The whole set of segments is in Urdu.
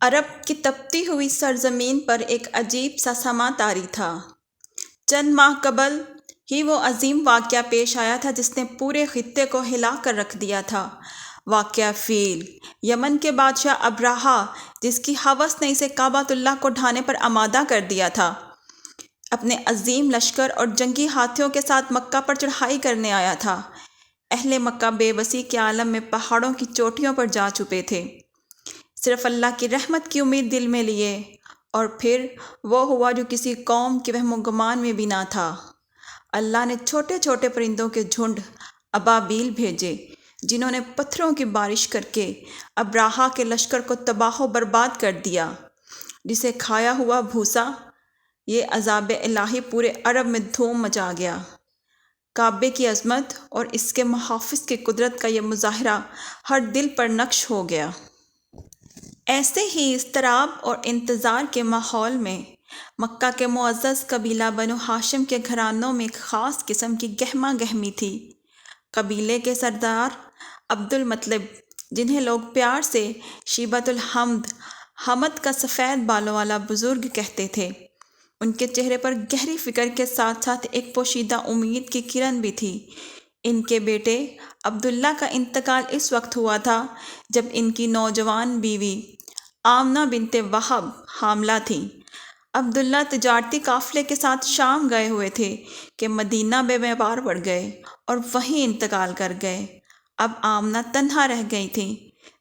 عرب کی تپتی ہوئی سرزمین پر ایک عجیب سا سما طاری تھا۔ چند ماہ قبل ہی وہ عظیم واقعہ پیش آیا تھا جس نے پورے خطے کو ہلا کر رکھ دیا تھا۔ واقعہ فیل، یمن کے بادشاہ ابراہا، جس کی حوث نے اسے کعبۃ اللہ کو ڈھانے پر آمادہ کر دیا تھا، اپنے عظیم لشکر اور جنگی ہاتھیوں کے ساتھ مکہ پر چڑھائی کرنے آیا تھا۔ اہل مکہ بے بسی کے عالم میں پہاڑوں کی چوٹیوں پر جا چپے تھے۔ صرف اللہ کی رحمت کی امید دل میں لیے، اور پھر وہ ہوا جو کسی قوم کے وہم و گمان میں بھی نہ تھا۔ اللہ نے چھوٹے چھوٹے پرندوں کے جھنڈ ابابیل بھیجے، جنہوں نے پتھروں کی بارش کر کے ابراہا کے لشکر کو تباہ و برباد کر دیا، جسے کھایا ہوا بھوسا، یہ عذاب الہی پورے عرب میں دھوم مچا گیا۔ کعبے کی عظمت اور اس کے محافظ کی قدرت کا یہ مظاہرہ ہر دل پر نقش ہو گیا۔ ایسے ہی اضطراب اور انتظار کے ماحول میں، مکہ کے معزز قبیلہ بنو ہاشم کے گھرانوں میں ایک خاص قسم کی گہما گہمی تھی۔ قبیلے کے سردار عبد المطلب جنہیں لوگ پیار سے شیبت الحمد، حمد کا سفید بالوں والا بزرگ کہتے تھے، ان کے چہرے پر گہری فکر کے ساتھ ساتھ ایک پوشیدہ امید کی کرن بھی تھی۔ ان کے بیٹے عبداللہ کا انتقال اس وقت ہوا تھا جب ان کی نوجوان بیوی آمنہ بنت وہب حاملہ تھیں عبداللہ تجارتی قافلے کے ساتھ شام گئے ہوئے تھے کہ مدینہ بے بیمار پڑ گئے اور وہیں انتقال کر گئے۔ اب آمنہ تنہا رہ گئی تھیں۔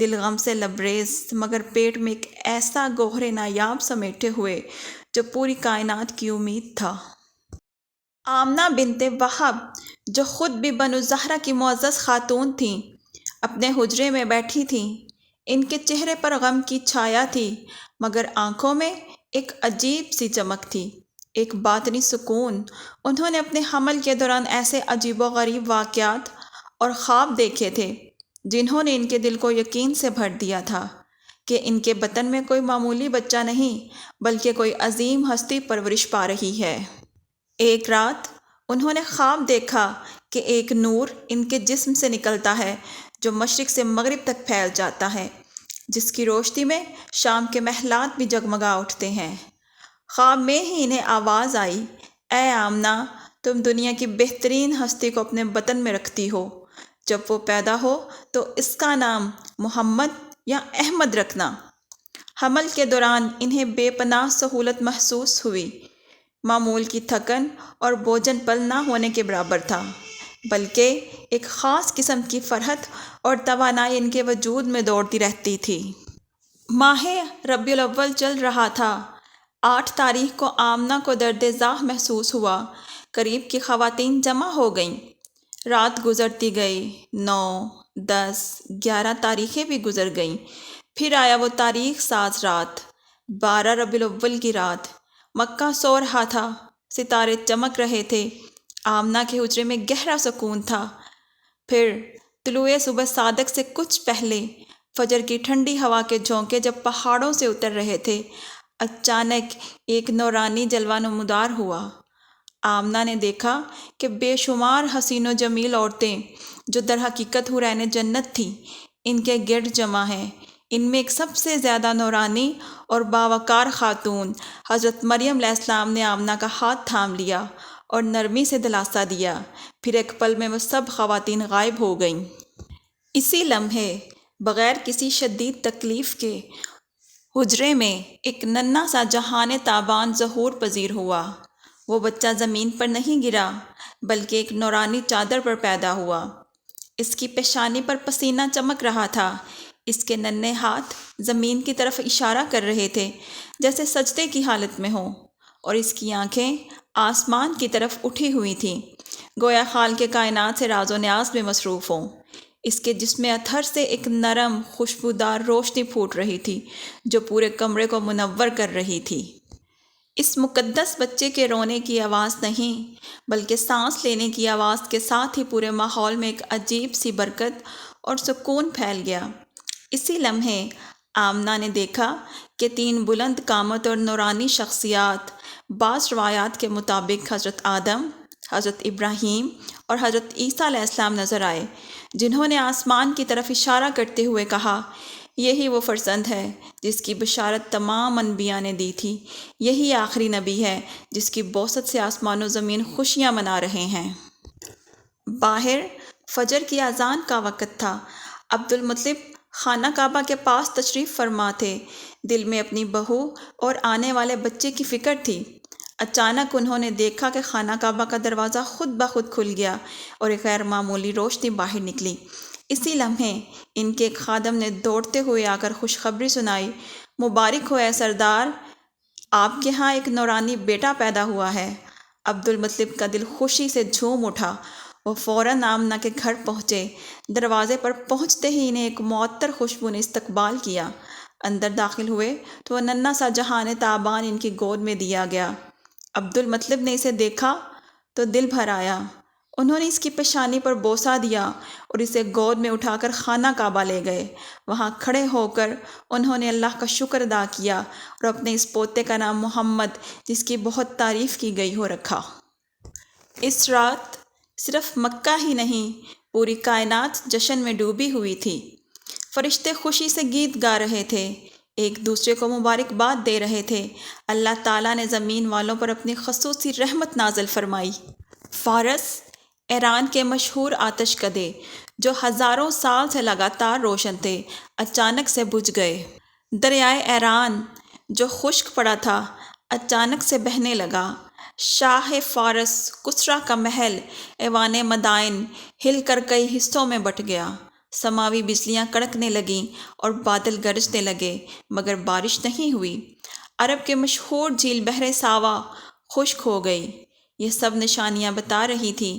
دل غم سے لبریز مگر پیٹ میں ایک ایسا گوہر نایاب سمیٹے ہوئے جو پوری کائنات کی امید تھا۔ آمنہ بنت وہب، جو خود بھی بنو زہرہ کی معزز خاتون تھیں اپنے حجرے میں بیٹھی تھیں ان کے چہرے پر غم کی چھایا تھی، مگر آنکھوں میں ایک عجیب سی چمک تھی۔ ایک باطنی سکون۔ انہوں نے اپنے حمل کے دوران ایسے عجیب و غریب واقعات اور خواب دیکھے تھے، جنہوں نے ان کے دل کو یقین سے بھر دیا تھا کہ ان کے بطن میں کوئی معمولی بچہ نہیں، بلکہ کوئی عظیم ہستی پرورش پا رہی ہے۔ ایک رات انہوں نے خواب دیکھا کہ ایک نور ان کے جسم سے نکلتا ہے جو مشرق سے مغرب تک پھیل جاتا ہے، جس کی روشنی میں شام کے محلات بھی جگمگا اٹھتے ہیں۔ خواب میں ہی انہیں آواز آئی، اے آمنہ، تم دنیا کی بہترین ہستی کو اپنے بطن میں رکھتی ہو۔ جب وہ پیدا ہو تو اس کا نام محمد یا احمد رکھنا۔ حمل کے دوران انہیں بے پناہ سہولت محسوس ہوئی۔ معمول کی تھکن اور بوجھن پل نہ ہونے کے برابر تھا، بلکہ ایک خاص قسم کی فرحت اور توانائی ان کے وجود میں دوڑتی رہتی تھی۔ ماہ ربیع الاول چل رہا تھا۔ آٹھ تاریخ کو آمنہ کو درد زاہ محسوس ہوا۔ قریب کی خواتین جمع ہو گئیں۔ رات گزرتی گئی۔ نو، دس، گیارہ تاریخیں بھی گزر گئیں۔ پھر آیا وہ تاریخ ساز رات۔ بارہ ربیع الاول کی رات۔ مکہ سو رہا تھا، ستارے چمک رہے تھے۔ آمنہ کے حجرے میں گہرا سکون تھا۔ پھر طلوع صبح صادق سے کچھ پہلے فجر کی ٹھنڈی ہوا کے جھونکے جب پہاڑوں سے اتر رہے تھے، اچانک ایک نورانی جلوہ نمودار ہوا۔ آمنہ نے دیکھا کہ بے شمار حسین و جمیل عورتیں جو در حقیقت حرین جنت تھیں، ان کے گرد جمع ہیں۔ ان میں ایک سب سے زیادہ نورانی اور باوقار خاتون حضرت مریم علیہ السلام نے آمنہ کا ہاتھ تھام لیا اور نرمی سے دلاسا دیا۔ پھر ایک پل میں وہ سب خواتین غائب ہو گئیں۔ اسی لمحے بغیر کسی شدید تکلیف کے حجرے میں ایک ننھا سا جہان تابان ظہور پذیر ہوا۔ وہ بچہ زمین پر نہیں گرا، بلکہ ایک نورانی چادر پر پیدا ہوا۔ اس کی پیشانی پر پسینہ چمک رہا تھا۔ اس کے ننھے ہاتھ زمین کی طرف اشارہ کر رہے تھے، جیسے سجدے کی حالت میں ہوں۔ اور اس کی آنکھیں آسمان کی طرف اٹھی ہوئی تھیں۔ گویا خال کے کائنات سے راز و نیاز میں مصروف ہوں۔ اس کے جسم اتھر سے ایک نرم، خوشبودار روشنی پھوٹ رہی تھی، جو پورے کمرے کو منور کر رہی تھی۔ اس مقدس بچے کے رونے کی آواز نہیں، بلکہ سانس لینے کی آواز کے ساتھ ہی پورے ماحول میں ایک عجیب سی برکت اور سکون پھیل گیا۔ اسی لمحے آمنہ نے دیکھا کہ تین بلند قامت اور نورانی شخصیات، بعض روایات کے مطابق حضرت آدم، حضرت ابراہیم اور حضرت عیسیٰ علیہ السلام نظر آئے، جنہوں نے آسمان کی طرف اشارہ کرتے ہوئے کہا، یہی وہ فرزند ہے جس کی بشارت تمام انبیاء نے دی تھی، یہی آخری نبی ہے جس کی بوسط سے آسمان و زمین خوشیاں منا رہے ہیں۔ باہر، فجر کی اذان کا وقت تھا عبد المطلب خانہ کعبہ کے پاس تشریف فرما تھے۔ دل میں اپنی بہو اور آنے والے بچے کی فکر تھی۔ اچانک انہوں نے دیکھا کہ خانہ کعبہ کا دروازہ خود بخود کھل گیا اور ایک غیر معمولی روشنی باہر نکلی۔ اسی لمحے ان کے ایک خادم نے دوڑتے ہوئے آ کر خوشخبری سنائی۔ مبارک ہو اے سردار، آپ کے ہاں ایک نورانی بیٹا پیدا ہوا ہے۔ عبد المطلب کا دل خوشی سے جھوم اٹھا وہ فوراً آمنہ کے گھر پہنچے۔ دروازے پر پہنچتے ہی انہیں ایک معطر خوشبو نے استقبال کیا۔ اندر داخل ہوئے تو وہ ننا سا جہان تابان ان کی گود میں دیا گیا۔ عبد المطلب نے اسے دیکھا تو دل بھر آیا۔ انہوں نے اس کی پیشانی پر بوسا دیا اور اسے گود میں اٹھا کر خانہ کعبہ لے گئے۔ وہاں کھڑے ہو کر انہوں نے اللہ کا شکر ادا کیا اور اپنے اس پوتے کا نام محمد، جس کی بہت تعریف کی گئی ہو، رکھا۔ اس رات صرف مکہ ہی نہیں، پوری کائنات جشن میں ڈوبی ہوئی تھی۔ فرشتے خوشی سے گیت گا رہے تھے۔ ایک دوسرے کو مبارکباد دے رہے تھے۔ اللہ تعالیٰ نے زمین والوں پر اپنی خصوصی رحمت نازل فرمائی۔ فارس، ایران کے مشہور آتش کدے، جو ہزاروں سال سے لگاتار روشن تھے، اچانک سے بجھ گئے۔ دریائے ایران، جو خشک پڑا تھا، اچانک سے بہنے لگا۔ شاہ فارس کسرا کا محل ایوان مدائن ہل کر کئی حصوں میں بٹ گیا۔ سماوی بجلیاں کڑکنے لگیں اور بادل گرجنے لگے، مگر بارش نہیں ہوئی۔ عرب کے مشہور جھیل بحر ساوا خشک ہو گئی یہ سب نشانیاں بتا رہی تھیں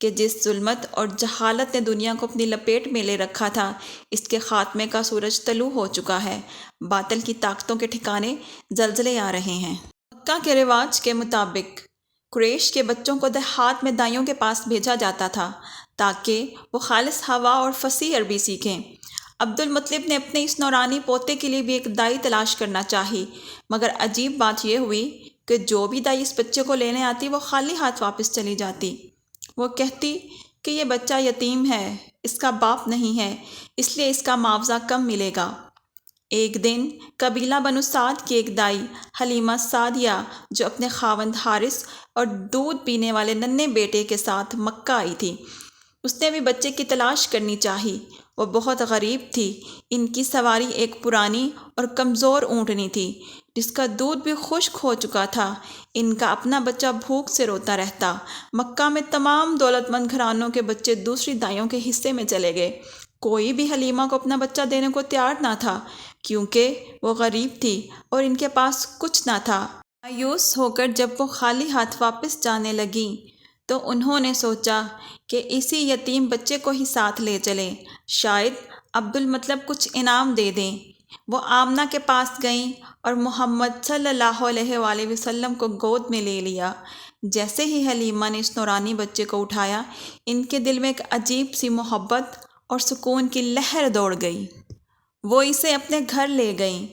کہ جس ظلمت اور جہالت نے دنیا کو اپنی لپیٹ میں لے رکھا تھا، اس کے خاتمے کا سورج طلوع ہو چکا ہے۔ باطل کی طاقتوں کے ٹھکانے زلزلے آ رہے ہیں۔ مکہ کے رواج کے مطابق قریش کے بچوں کو دیہات میں دائیوں کے پاس بھیجا جاتا تھا تاکہ وہ خالص ہوا اور فصیح عربی سیکھیں۔ عبد المطلب نے اپنے اس نورانی پوتے کے لیے بھی ایک دائی تلاش کرنا چاہی، مگر عجیب بات یہ ہوئی کہ جو بھی دائی اس بچے کو لینے آتی وہ خالی ہاتھ واپس چلی جاتی۔ وہ کہتی کہ یہ بچہ یتیم ہے، اس کا باپ نہیں ہے، اس لیے اس کا معاوضہ کم ملے گا۔ ایک دن قبیلہ بنو سعد کی ایک دائی حلیمہ سعدیہ جو اپنے خاوند حارث اور دودھ پینے والے ننے بیٹے کے ساتھ مکہ آئی تھی۔ اس نے بھی بچے کی تلاش کرنی چاہی۔ وہ بہت غریب تھی۔ ان کی سواری ایک پرانی اور کمزور اونٹنی تھی، جس کا دودھ بھی خشک ہو چکا تھا۔ ان کا اپنا بچہ بھوک سے روتا رہتا۔ مکہ میں تمام دولت مند گھرانوں کے بچے دوسری دائیوں کے حصے میں چلے گئے۔ کوئی بھی حلیمہ کو اپنا بچہ دینے کو تیار نہ تھا، کیونکہ وہ غریب تھی اور ان کے پاس کچھ نہ تھا۔ مایوس ہو کر جب وہ خالی ہاتھ واپس جانے لگیں، تو انہوں نے سوچا کہ اسی یتیم بچے کو ہی ساتھ لے چلیں شاید عبد المطلب کچھ انعام دے دیں۔ وہ آمنہ کے پاس گئیں اور محمد صلی اللہ علیہ وآلہ وسلم کو گود میں لے لیا۔ جیسے ہی حلیمہ نے اس نورانی بچے کو اٹھایا، ان کے دل میں ایک عجیب سی محبت اور سکون کی لہر دوڑ گئی۔ وہ اسے اپنے گھر لے گئیں۔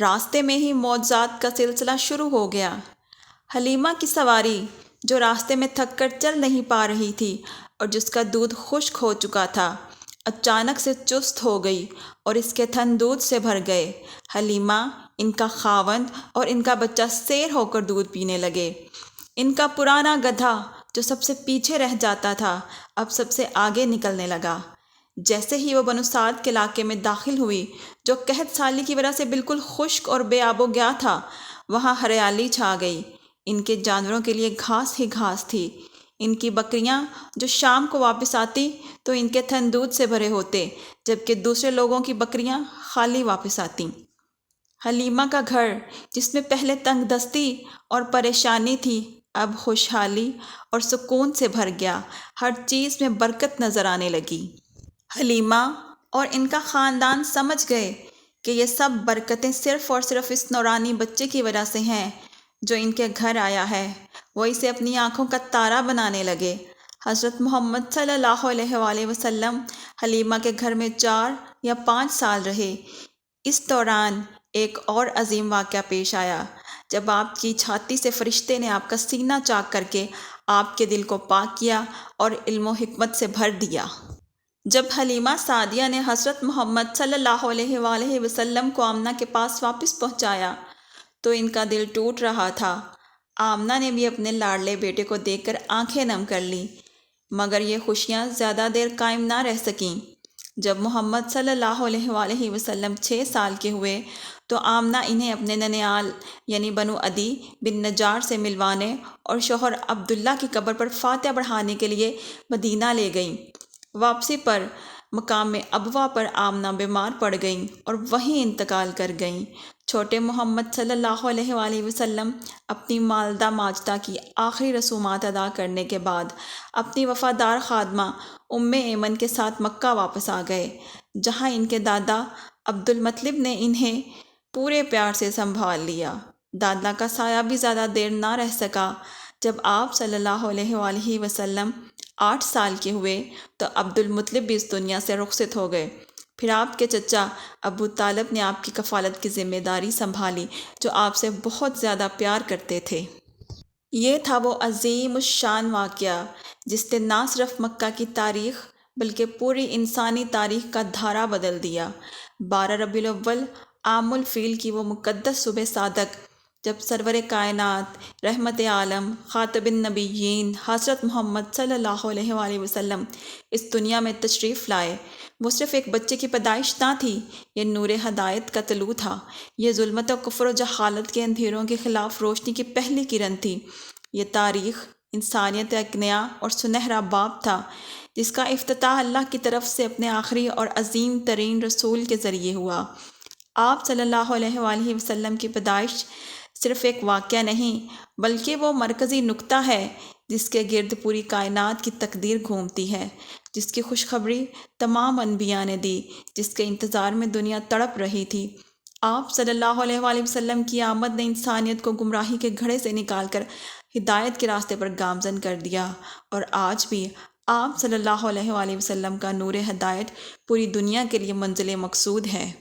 راستے میں ہی معجزات کا سلسلہ شروع ہو گیا۔ حلیمہ کی سواری جو راستے میں تھک کر چل نہیں پا رہی تھی اور جس کا دودھ خشک ہو چکا تھا، اچانک سے چست ہو گئی اور اس کے تھن دودھ سے بھر گئے۔ حلیمہ ان کا خاوند اور ان کا بچہ سیر ہو کر دودھ پینے لگے۔ ان کا پرانا گدھا جو سب سے پیچھے رہ جاتا تھا، اب سب سے آگے نکلنے لگا۔ جیسے ہی وہ بنوساد کے علاقے میں داخل ہوئی، جو قحط سالی کی وجہ سے بالکل خشک اور بے آب و گیا تھا، وہاں ہریالی چھا گئی۔ ان کے جانوروں کے لیے گھاس ہی گھاس تھی۔ ان کی بکریاں جو شام کو واپس آتی، تو ان کے تھن دودھ سے بھرے ہوتے، جبکہ دوسرے لوگوں کی بکریاں خالی واپس آتیں حلیمہ کا گھر، جس میں پہلے تنگ دستی اور پریشانی تھی، اب خوشحالی اور سکون سے بھر گیا۔ ہر چیز میں برکت نظر آنے لگی۔ حلیمہ اور ان کا خاندان سمجھ گئے کہ یہ سب برکتیں صرف اور صرف اس نورانی بچے کی وجہ سے ہیں جو ان کے گھر آیا ہے۔ وہ اسے اپنی آنکھوں کا تارا بنانے لگے۔ حضرت محمد صلی اللہ علیہ وآلہ وسلم حلیمہ کے گھر میں چار یا پانچ سال رہے۔ اس دوران ایک اور عظیم واقعہ پیش آیا۔ جب آپ کی چھاتی سے فرشتے نے آپ کا سینہ چاک کر کے آپ کے دل کو پاک کیا اور علم و حکمت سے بھر دیا۔ جب حلیمہ سعدیہ نے حضرت محمد صلی اللہ علیہ وآلہ وسلم کو آمنہ کے پاس واپس پہنچایا تو ان کا دل ٹوٹ رہا تھا۔ آمنہ نے بھی اپنے لاڈلے بیٹے کو دیکھ کر آنکھیں نم کر لیں، مگر یہ خوشیاں زیادہ دیر قائم نہ رہ سکیں۔ جب محمد صلی اللہ علیہ وآلہ وسلم چھ سال کے ہوئے تو آمنہ انہیں اپنے ننیال یعنی بنو عدی بن نجار سے ملوانے اور شوہر عبداللہ کی قبر پر فاتح بڑھانے کے لیے مدینہ لے گئیں۔ واپسی پر مقام ابوا پر آمنہ بیمار پڑ گئیں اور وہیں انتقال کر گئیں۔ چھوٹے محمد صلی اللہ علیہ وآلہ وسلم اپنی مالدہ ماجدہ کی آخری رسومات ادا کرنے کے بعد اپنی وفادار خادمہ ام ایمن کے ساتھ مکہ واپس آ گئے، جہاں ان کے دادا عبد المطلب نے انہیں پورے پیار سے سنبھال لیا۔ دادا کا سایہ بھی زیادہ دیر نہ رہ سکا جب آپ صلی اللہ علیہ وآلہ وسلم آٹھ سال کے ہوئے تو عبد المطلب بھی اس دنیا سے رخصت ہو گئے۔ پھر آپ کے چچا ابو طالب نے آپ کی کفالت کی ذمہ داری سنبھالی جو آپ سے بہت زیادہ پیار کرتے تھے۔ یہ تھا وہ عظیم الشان واقعہ جس نے نہ صرف مکہ کی تاریخ بلکہ پوری انسانی تاریخ کا دھارا بدل دیا۔ بارہ ربیع الاول عام الفیل کی وہ مقدس صبح صادق جب سرور کائنات، رحمت عالم خاطب النبیین، حضرت محمد صلی اللہ علیہ وآلہ وسلم اس دنیا میں تشریف لائے۔ وہ صرف ایک بچے کی پیدائش نہ تھی، یہ نور ہدایت کا طلوع تھا۔ یہ ظلمت و کفر و جہالت کے اندھیروں کے خلاف روشنی کی پہلی کرن تھی۔ یہ تاریخ انسانیت ایک نیا اور سنہرا باب تھا، جس کا افتتاح اللہ کی طرف سے اپنے آخری اور عظیم ترین رسول کے ذریعے ہوا۔ آپ صلی اللہ علیہ وآلہ وسلم کی پیدائش صرف ایک واقعہ نہیں، بلکہ وہ مرکزی نقطہ ہے جس کے گرد پوری کائنات کی تقدیر گھومتی ہے، جس کی خوشخبری تمام انبیاء نے دی، جس کے انتظار میں دنیا تڑپ رہی تھی۔ آپ صلی اللہ علیہ وآلہ وسلم کی آمد نے انسانیت کو گمراہی کے گھڑے سے نکال کر ہدایت کے راستے پر گامزن کر دیا۔ اور آج بھی آپ صلی اللہ علیہ وآلہ وسلم کا نور ہدایت پوری دنیا کے لیے منزل مقصود ہے۔